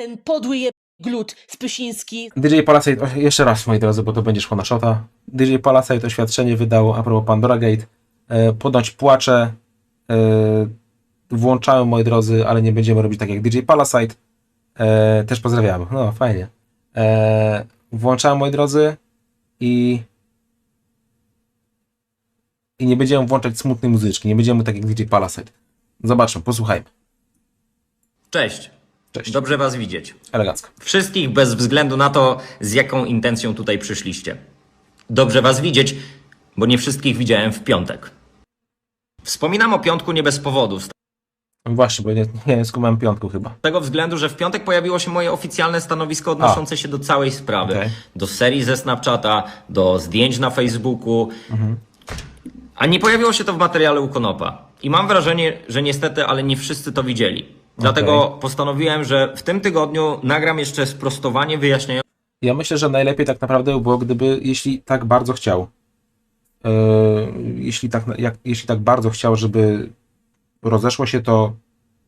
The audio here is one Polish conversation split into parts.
ten podły je glut Spysiński. DJ Palasite, o, jeszcze raz moi drodzy, bo to będzie szło na szota. DJ Palasite oświadczenie wydał a propos Pandora Gate. E, ponoć płacze. E, włączałem moi drodzy, ale nie będziemy robić tak jak DJ Palasite. E, też pozdrawiam. No, fajnie. E, włączałem moi drodzy i i nie będziemy włączać smutnej muzyczki. Nie będziemy tak jak DJ Palasite. Zobaczmy, posłuchajmy. Cześć. Cześć. Dobrze Was widzieć. Elegancko. Wszystkich bez względu na to, z jaką intencją tutaj przyszliście. Dobrze Was widzieć, bo nie wszystkich widziałem w piątek. Wspominam o piątku nie bez powodu. Z Właśnie, bo nie, nie skumałem piątku chyba. tego względu, że w piątek pojawiło się moje oficjalne stanowisko odnoszące się do całej sprawy. Okej. Do serii ze Snapchata, do zdjęć na Facebooku. A nie pojawiło się to w materiale u Konopa. I mam wrażenie, że niestety, ale nie wszyscy to widzieli. Dlatego postanowiłem, że w tym tygodniu nagram jeszcze sprostowanie wyjaśniające. Ja myślę, że najlepiej tak naprawdę by było, gdyby, jeśli tak bardzo chciał, yy, jeśli, tak, jak, jeśli tak bardzo chciał, żeby rozeszło się to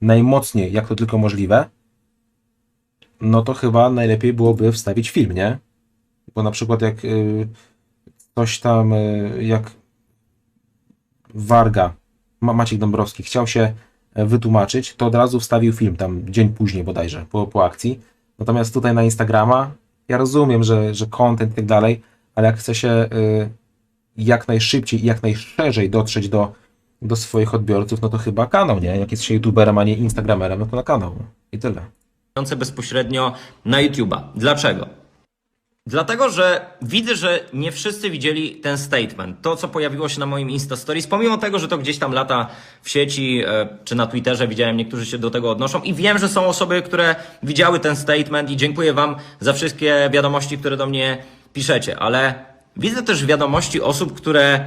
najmocniej, jak to tylko możliwe, no to chyba najlepiej byłoby wstawić film, nie? Bo na przykład jak yy, coś tam, yy, jak Warga, Ma- Maciek Dąbrowski chciał się e, wytłumaczyć, to od razu wstawił film tam dzień później bodajże, po, po akcji. Natomiast tutaj na Instagrama, ja rozumiem, że, że content i tak dalej, ale jak chce się y, jak najszybciej i jak najszerzej dotrzeć do, do swoich odbiorców, no to chyba kanał, nie? Jak jest się youtuberem, a nie instagramerem, no to na kanał. I tyle. bezpośrednio na YouTube'a. Dlaczego? Dlatego, że widzę, że nie wszyscy widzieli ten statement. To, co pojawiło się na moim Insta Stories, pomimo tego, że to gdzieś tam lata w sieci e, czy na Twitterze, widziałem, niektórzy się do tego odnoszą i wiem, że są osoby, które widziały ten statement i dziękuję Wam za wszystkie wiadomości, które do mnie piszecie, ale widzę też wiadomości osób, które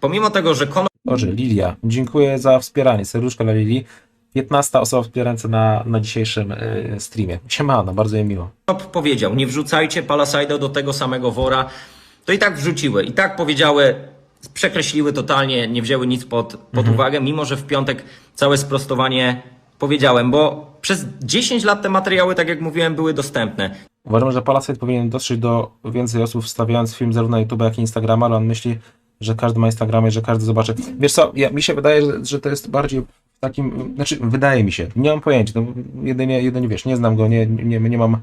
pomimo tego, że Konor Boże, Lilia, dziękuję za wspieranie. Serduszko dla Lili. 15 osoba wspierająca na, na dzisiejszym y, streamie. Siemano, bardzo mi miło. powiedział, nie wrzucajcie Palasido do tego samego wora, to i tak wrzuciły, i tak powiedziały, przekreśliły totalnie, nie wzięły nic pod, pod uwagę, mimo że w piątek całe sprostowanie powiedziałem, bo przez 10 lat te materiały, tak jak mówiłem, były dostępne. Uważam, że Palasite powinien dotrzeć do więcej osób, wstawiając film zarówno na YouTube, jak i Instagrama, ale on myśli, że każdy ma Instagrama że każdy zobaczy. Wiesz co, ja, mi się wydaje, że, że to jest bardziej takim, znaczy wydaje mi się, nie mam pojęcia, no, jedynie, jedynie wiesz, nie znam go, nie, nie, nie mam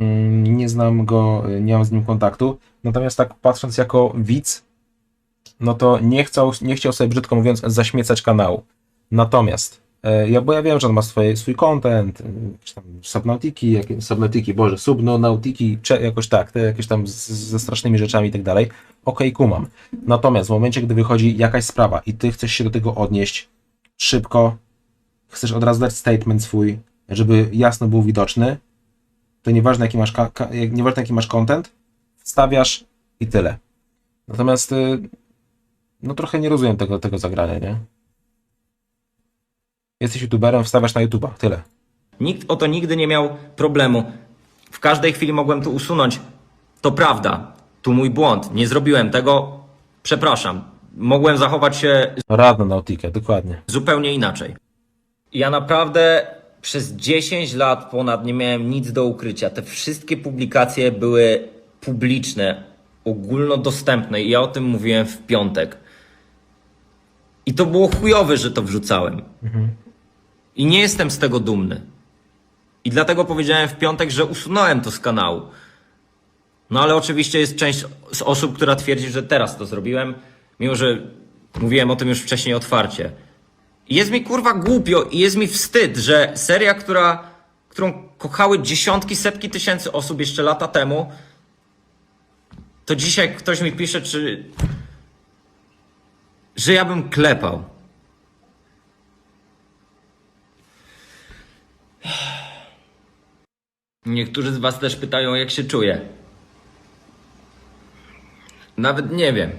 mm, nie znam go, nie mam z nim kontaktu, natomiast tak patrząc jako widz, no to nie chciał, nie chciał sobie brzydko mówiąc zaśmiecać kanału. Natomiast ja, bo ja wiem, że on ma swoje, swój content, e, jakieś tam subnautiki, jakie, subnautiki, boże, subnautiki, cze- jakoś tak, te jakieś tam z, ze strasznymi rzeczami i tak dalej. Okej, kumam. Natomiast w momencie, gdy wychodzi jakaś sprawa i ty chcesz się do tego odnieść szybko, chcesz od razu dać statement swój, żeby jasno był widoczny, to nieważne jaki masz, ka- nieważne jaki masz content, wstawiasz i tyle. Natomiast y, no trochę nie rozumiem tego, tego zagrania, nie? Jesteś youtuberem, wstawiasz na YouTube'a, tyle. Nikt o to nigdy nie miał problemu. W każdej chwili mogłem to usunąć. To prawda, tu mój błąd, nie zrobiłem tego, przepraszam. Mogłem zachować się Radna Nautikę, dokładnie. zupełnie inaczej. Ja naprawdę przez 10 lat ponad nie miałem nic do ukrycia. Te wszystkie publikacje były publiczne, ogólnodostępne i ja o tym mówiłem w piątek. I to było chujowe, że to wrzucałem. I nie jestem z tego dumny. I dlatego powiedziałem w piątek, że usunąłem to z kanału. No ale oczywiście jest część z osób, która twierdzi, że teraz to zrobiłem, mimo że mówiłem o tym już wcześniej otwarcie. Jest mi kurwa głupio i jest mi wstyd, że seria, która, którą kochały dziesiątki, setki tysięcy osób jeszcze lata temu, to dzisiaj ktoś mi pisze, czy. że ja bym klepał. Niektórzy z Was też pytają, jak się czuję. Nawet nie wiem.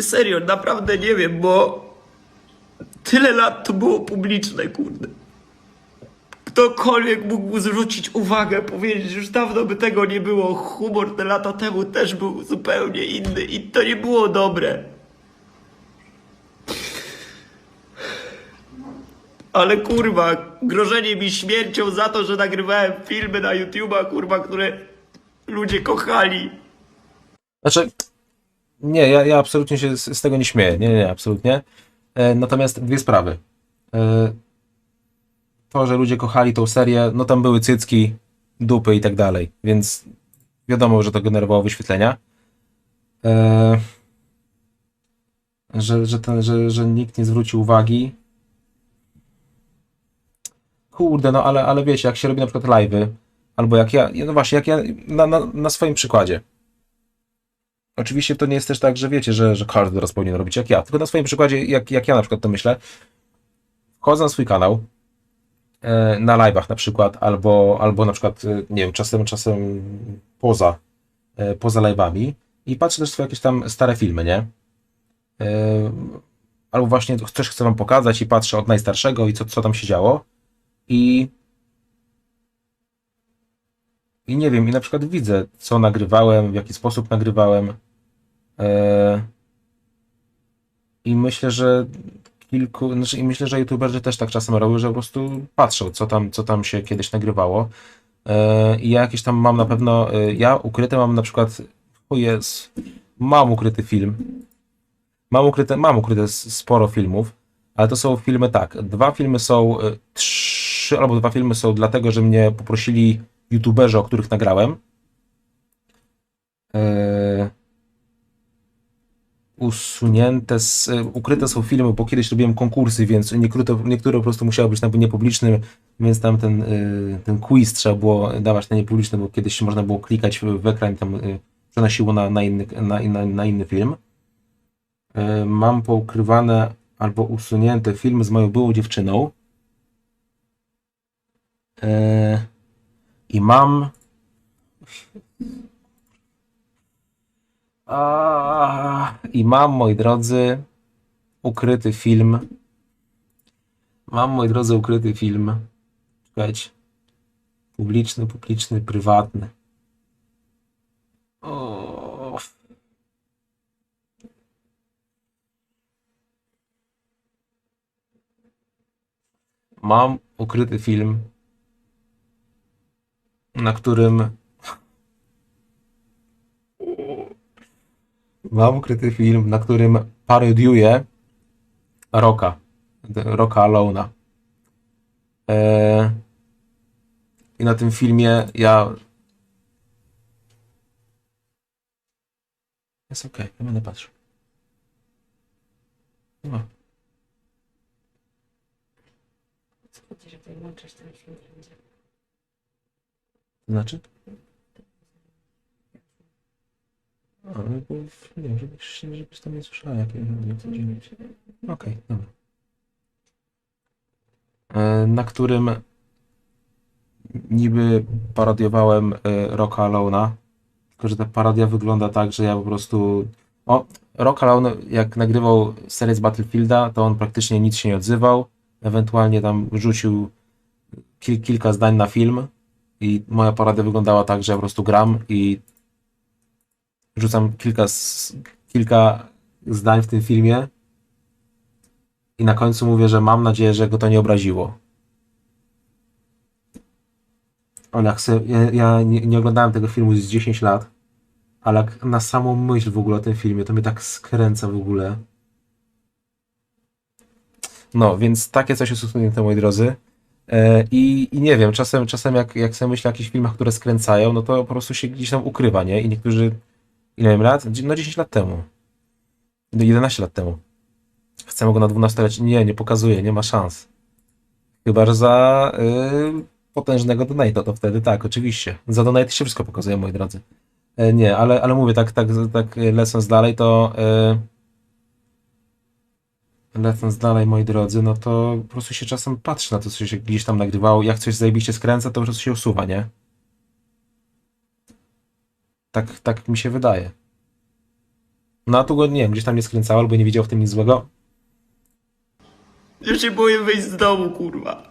Serio, naprawdę nie wiem, bo tyle lat to było publiczne, kurde. Ktokolwiek mógł zwrócić uwagę, powiedzieć, już dawno by tego nie było. Humor te lata temu też był zupełnie inny i to nie było dobre. Ale kurwa, grożenie mi śmiercią za to, że nagrywałem filmy na YouTube'a, kurwa, które ludzie kochali. Znaczy, nie, ja, ja absolutnie się z, z tego nie śmieję. Nie, nie, absolutnie. E, natomiast dwie sprawy. E, to, że ludzie kochali tą serię, no tam były cycki, dupy i tak dalej, więc wiadomo, że to generowało wyświetlenia. E, że, że, ten, że, że nikt nie zwrócił uwagi. Kurde, no ale, ale wiecie, jak się robi na przykład live'y, albo jak ja, no właśnie, jak ja na, na, na swoim przykładzie. Oczywiście to nie jest też tak, że wiecie, że, że każdy teraz powinien robić jak ja. Tylko na swoim przykładzie, jak, jak ja na przykład to myślę, wchodzę na swój kanał, na live'ach na przykład, albo, albo na przykład, e, nie wiem, czasem, czasem poza, e, poza live'ami i patrzę też w jakieś tam stare filmy, nie? E, Albo właśnie coś chcę wam pokazać i patrzę od najstarszego i co, co tam się działo i i nie wiem, i na przykład widzę, co nagrywałem, w jaki sposób nagrywałem. E, I myślę, że kilku, znaczy, i myślę, że youtuberzy też tak czasem robią, że po prostu patrzą, co tam, co tam się kiedyś nagrywało. E, I ja jakieś tam mam na pewno, e, ja ukryte mam na przykład, o jest, mam ukryty film. Mam ukryte, mam ukryte sporo filmów, ale to są filmy tak. Dwa filmy są, e, trzy albo dwa filmy są dlatego, że mnie poprosili youtuberzy, o których nagrałem. E, usunięte, z, e, ukryte są filmy, bo kiedyś robiłem konkursy, więc niektóre, niektóre po prostu musiały być na niepublicznym, więc tam ten, e, ten quiz trzeba było dawać na niepubliczny, bo kiedyś można było klikać w, ekran i tam e, przenosiło na, na, inny, na, na, na inny film. Mam poukrywane albo usunięte filmy z moją byłą dziewczyną. I mam. A, I mam, moi drodzy, ukryty film. Mam, moi drodzy, ukryty film. Czekajcie. Publiczny, publiczny, prywatny. O. Mam ukryty film, na którym mam ukryty film, na którym parodiuję Roka, Roka Alona. Eee, I na tym filmie ja. Jest okej, ja będę patrzył. No. To znaczy? A, no bo nie wiem, żebyś, żebyś tam nie słyszała, jakie nie chcę dzielić. Okej, dobra. E, Na którym niby parodiowałem e, Rocka Alona, tylko że ta parodia wygląda tak, że ja po prostu... O, Rock Alone, jak nagrywał serię z Battlefielda, to on praktycznie nic się nie odzywał, ewentualnie tam rzucił kil, kilka zdań na film i moja parodia wyglądała tak, że ja po prostu gram i rzucam kilka, kilka zdań w tym filmie i na końcu mówię, że mam nadzieję, że go to nie obraziło. Se, ja, ja nie, nie oglądałem tego filmu z 10 lat, ale na samą myśl w ogóle o tym filmie, to mnie tak skręca w ogóle. No, więc takie coś jest usunięte, moi drodzy. E, I, I nie wiem, czasem, czasem jak, jak sobie myślę o jakichś filmach, które skręcają, no to po prostu się gdzieś tam ukrywa, nie? I niektórzy, ile miałem lat? No 10 lat temu. No 11 lat temu. Chcemy go na 12 lecie. Nie, nie pokazuje, nie ma szans. Chyba, że za y, potężnego donate, to wtedy tak, oczywiście. Za donate się wszystko pokazuje, moi drodzy. E, nie, ale, ale mówię, tak, tak, tak lecąc dalej, to y, lecąc dalej, moi drodzy, no to po prostu się czasem patrzy na to, co się gdzieś tam nagrywało. Jak coś zajebiście skręca, to po prostu się usuwa, nie? Tak, tak mi się wydaje. No a tu go, nie wiem, gdzieś tam nie skręcało, albo nie widział w tym nic złego. Ja się boję wyjść z domu, kurwa.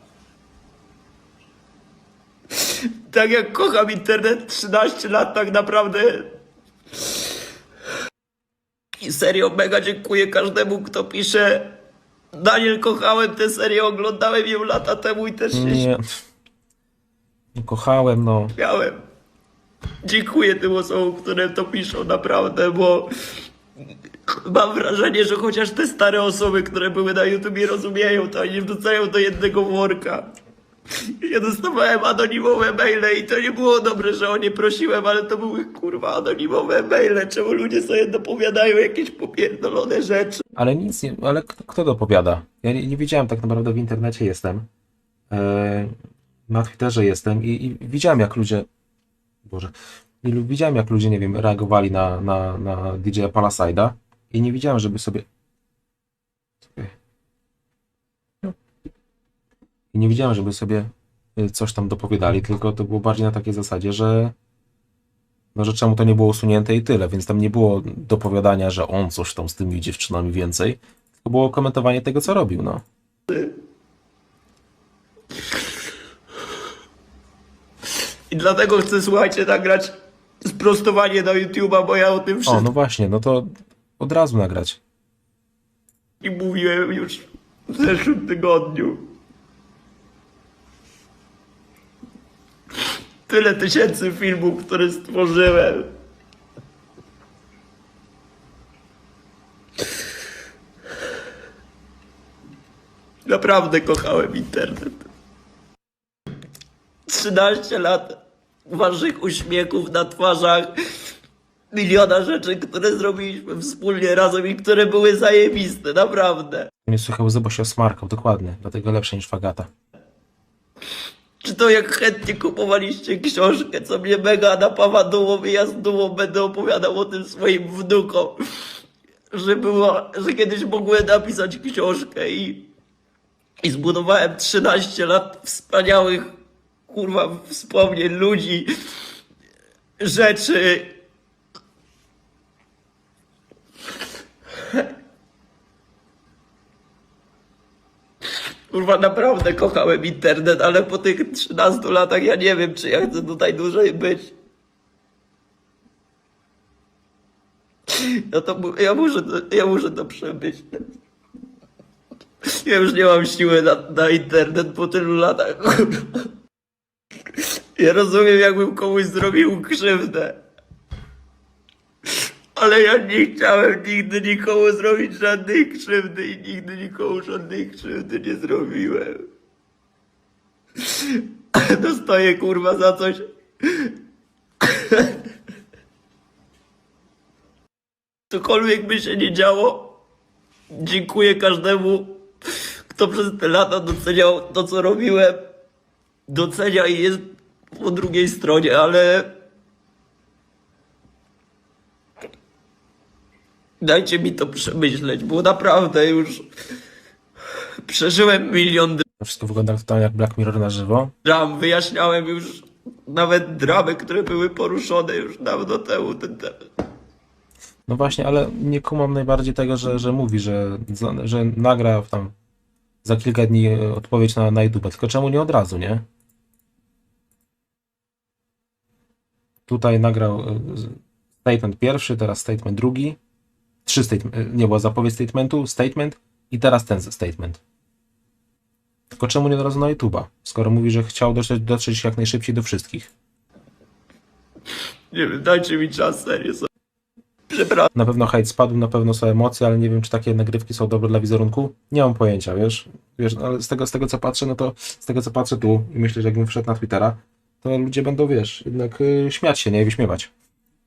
tak jak kocham internet 13 lat tak naprawdę. I serio mega dziękuję każdemu, kto pisze. Daniel, kochałem tę serię, oglądałem ją lata temu i też Nie. No, Kochałem, no. śmiałem. Dziękuję tym osobom, które to piszą naprawdę, bo mam wrażenie, że chociaż te stare osoby, które były na YouTubie rozumieją to, oni wrzucają do jednego worka. Ja dostawałem anonimowe maile i to nie było dobre, że o nie prosiłem, ale to były kurwa anonimowe maile, czemu ludzie sobie dopowiadają jakieś popierdolone rzeczy. Ale nic nie, ale kto, kto dopowiada? Ja nie, nie wiedziałem tak naprawdę w internecie jestem. E, na Twitterze jestem i, i widziałem jak ludzie. Boże. I lu- widziałem jak ludzie, nie wiem, reagowali na, na, na DJ-a i nie widziałem, żeby sobie. No. I nie widziałem, żeby sobie y, coś tam dopowiadali, tylko to było bardziej na takiej zasadzie, że no, że czemu to nie było usunięte i tyle, więc tam nie było dopowiadania, że on coś tam z tymi dziewczynami więcej, tylko było komentowanie tego, co robił, no. I dlatego chcę, słuchajcie, nagrać sprostowanie na YouTube'a, bo ja o tym O, wszystkim no właśnie, no to od razu nagrać. mówiłem już w zeszłym tygodniu. Tyle tysięcy filmów, które stworzyłem. Naprawdę kochałem internet. 13 lat waszych uśmiechów na twarzach, miliona rzeczy, które zrobiliśmy wspólnie razem i które były zajebiste, naprawdę. Nie słuchał łzy, bo się osmarkał, dokładnie, dlatego lepsze niż Fagata. Czy to jak chętnie kupowaliście książkę, co mnie mega napawa dumą i ja z dumą będę opowiadał o tym swoim wnukom, że było, że kiedyś mogłem napisać książkę i, i zbudowałem 13 lat wspaniałych, kurwa, wspomnień ludzi, rzeczy. Kurwa, naprawdę kochałem internet, ale po tych 13 latach ja nie wiem, czy ja chcę tutaj dłużej być. Ja, to, ja, muszę, ja muszę to przemyśleć. Ja już nie mam siły na, na internet po tylu latach. Ja rozumiem, jakbym komuś zrobił krzywdę. Ale ja nie chciałem nigdy nikomu zrobić żadnej krzywdy i nigdy nikomu żadnej krzywdy nie zrobiłem. Dostaję kurwa za coś. Cokolwiek by się nie działo, dziękuję każdemu, kto przez te lata doceniał to, co robiłem. Docenia i jest po drugiej stronie, ale Dajcie mi to przemyśleć, bo naprawdę już przeżyłem milion wszystko wygląda totalnie jak Black Mirror na żywo. dram, wyjaśniałem już nawet dramy, które były poruszone już dawno temu ten. No właśnie, ale nie kumam najbardziej tego, że, że mówi, że, że nagra tam za kilka dni odpowiedź na, na YouTube. Tylko czemu nie od razu, nie? Tutaj nagrał e, statement pierwszy, teraz statement drugi. Trzy statement, nie była zapowiedź statementu, statement i teraz ten statement. Tylko czemu nie od razu na YouTube'a? Skoro mówi, że chciał dotrzeć, dotrzeć jak najszybciej do wszystkich. Nie wiem, dajcie mi czas, serio. Przepraszam. Na pewno hejt spadł, na pewno są emocje, ale nie wiem, czy takie nagrywki są dobre dla wizerunku. Nie mam pojęcia, wiesz? wiesz ale z tego, z tego, co patrzę, no to z tego, co patrzę tu i myślę, że jakbym wszedł na Twittera, to ludzie będą, wiesz, jednak y, śmiać się, nie? I wyśmiewać.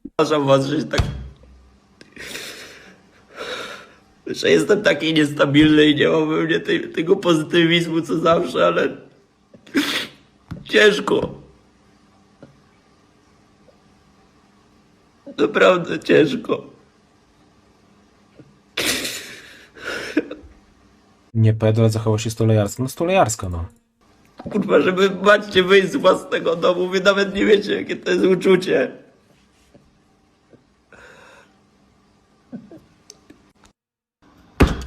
Przepraszam was, że tak... Że jestem taki niestabilny i nie mam we mnie tej, tego pozytywizmu co zawsze, ale ciężko. Naprawdę ciężko. Nie pedal zachował się stolejarsko. No stolejarsko, no. Kurwa, żeby macie wyjść z własnego domu, wy nawet nie wiecie, jakie to jest uczucie.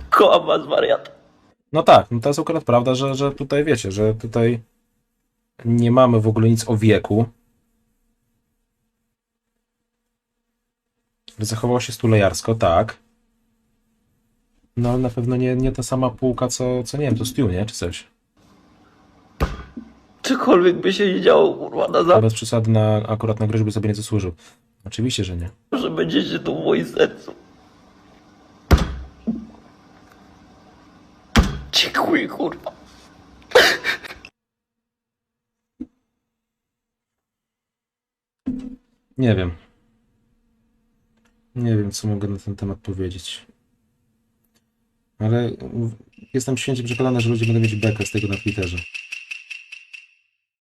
Kocham was, wariat. No tak, no to jest akurat prawda, że, że tutaj wiecie, że tutaj nie mamy w ogóle nic o wieku. Zachował się stulejarsko, tak. No ale na pewno nie, nie ta sama półka, co, co nie wiem, to Stu, nie? Czy coś. Cokolwiek by się nie działo, kurwa, na To bez przesady na, akurat na groźby sobie nie zasłużył. Oczywiście, że nie. zawsze będziecie tu w moim sercu. Dziękuję, kurwa. Nie wiem. Nie wiem, co mogę na ten temat powiedzieć. Ale jestem święcie przekonany, że ludzie będą mieć bekę z tego na Twitterze.